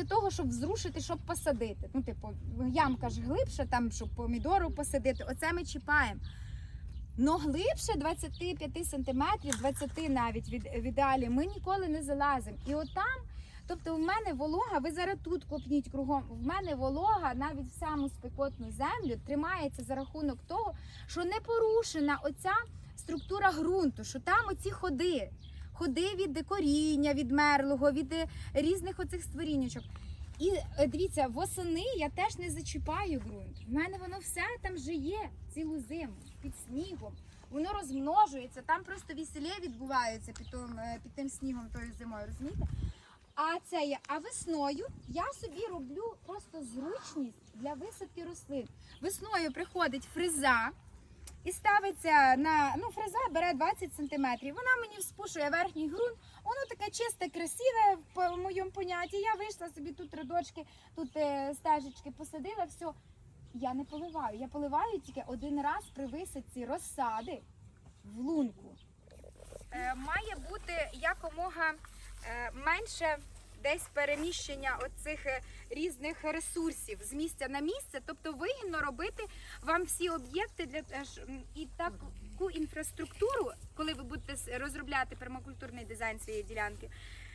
там для того, щоб зрушити, щоб посадити. Ну, типу, ямка ж глибша, там, щоб помідору посадити. Оце ми чіпаємо. Но глибше 25 сантиметрів, 20 навіть від, в ідеалі, ми ніколи не залазимо. І отам, тобто в мене волога, ви зараз тут копніть кругом. В мене волога навіть в саму спекотну землю тримається за рахунок того, що не порушена оця структура ґрунту, що там оці ходи. Ходи від коріння, від мерлого, від різних оцих створіннячок. І е, дивіться, восени я теж не зачіпаю ґрунт. В мене воно все там же є цілу зиму під снігом. Воно розмножується, там просто веселє відбувається під тим, е, під тим снігом тою зимою, розумієте? А це є, а весною я собі роблю просто зручність для висадки рослин. Весною приходить фреза і ставиться на ну фреза бере 20 сантиметрів. Вона мені вспушує верхній ґрунт. Воно таке чисте, красиве по моєму понятті. Я вийшла собі тут рядочки, тут е, стежечки посадила, все. Я не поливаю. Я поливаю тільки один раз при висадці розсади в лунку. Е, має бути якомога е, менше десь переміщення оцих е, різних ресурсів з місця на місце. Тобто вигідно робити вам всі об'єкти для е, і таку інфраструктуру, коли ви будете розробляти пермакультурний дизайн своєї ділянки,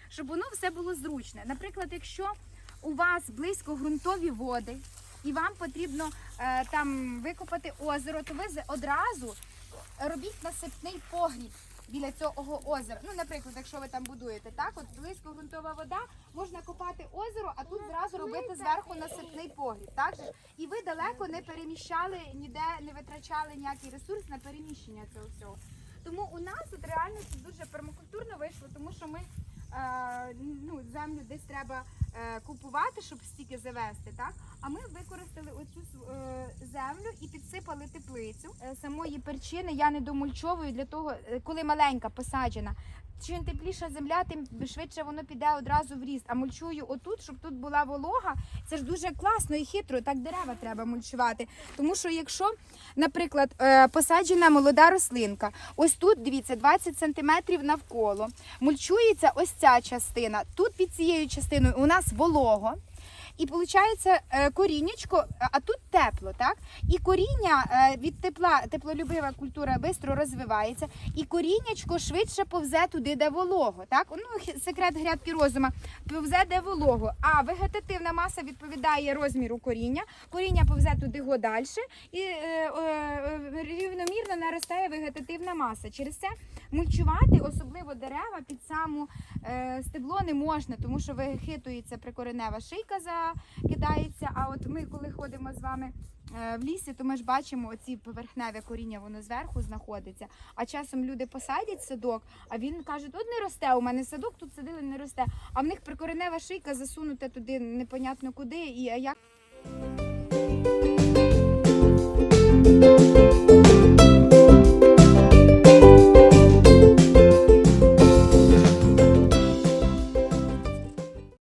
щоб воно все було зручне. Наприклад, якщо у вас близько ґрунтові води, і вам потрібно е, там викопати озеро, то ви одразу робіть насипний погріб біля цього озера. Ну, наприклад, якщо ви там будуєте, так, от близько ґрунтова вода, можна копати озеро, а тут зразу робити зверху насипний погріб. Так же? І ви далеко не переміщали, ніде не витрачали ніякий ресурс на переміщення цього всього. Тому у нас тут реально це дуже пермакультурно вийшло, тому що ми е, ну, землю десь треба купувати, щоб стільки завести, так? А ми використали оцю е, землю і підсипали теплицю. Е, самої перчини я не домульчовую для того, е, коли маленька посаджена. Чим тепліша земля, тим швидше воно піде одразу в ріст. А мульчую отут, щоб тут була волога. Це ж дуже класно і хитро. Так дерева треба мульчувати. Тому що якщо, наприклад, е, посаджена молода рослинка, ось тут дивіться 20 сантиметрів навколо. Мульчується ось ця частина. Тут під цією частиною у нас волого. І виходить коріннячко, а тут тепло, так? І коріння е, від тепла, теплолюбива культура швидко розвивається, і коріннячко швидше повзе туди, де волого. Так? Ну, секрет грядки розума повзе де волого. А вегетативна маса відповідає розміру коріння. Коріння повзе туди го далі, і е, е, рівномірно наростає вегетативна маса. Через це мульчувати, особливо дерева, під саму е, стебло не можна, тому що вихитується прикоренева шийка закидається. А от ми, коли ходимо з вами е, в лісі, то ми ж бачимо оці поверхневе коріння, воно зверху знаходиться. А часом люди посадять садок, а він каже, тут не росте. У мене садок тут садили, не росте. А в них прикоренева шийка засунута туди непонятно куди. І як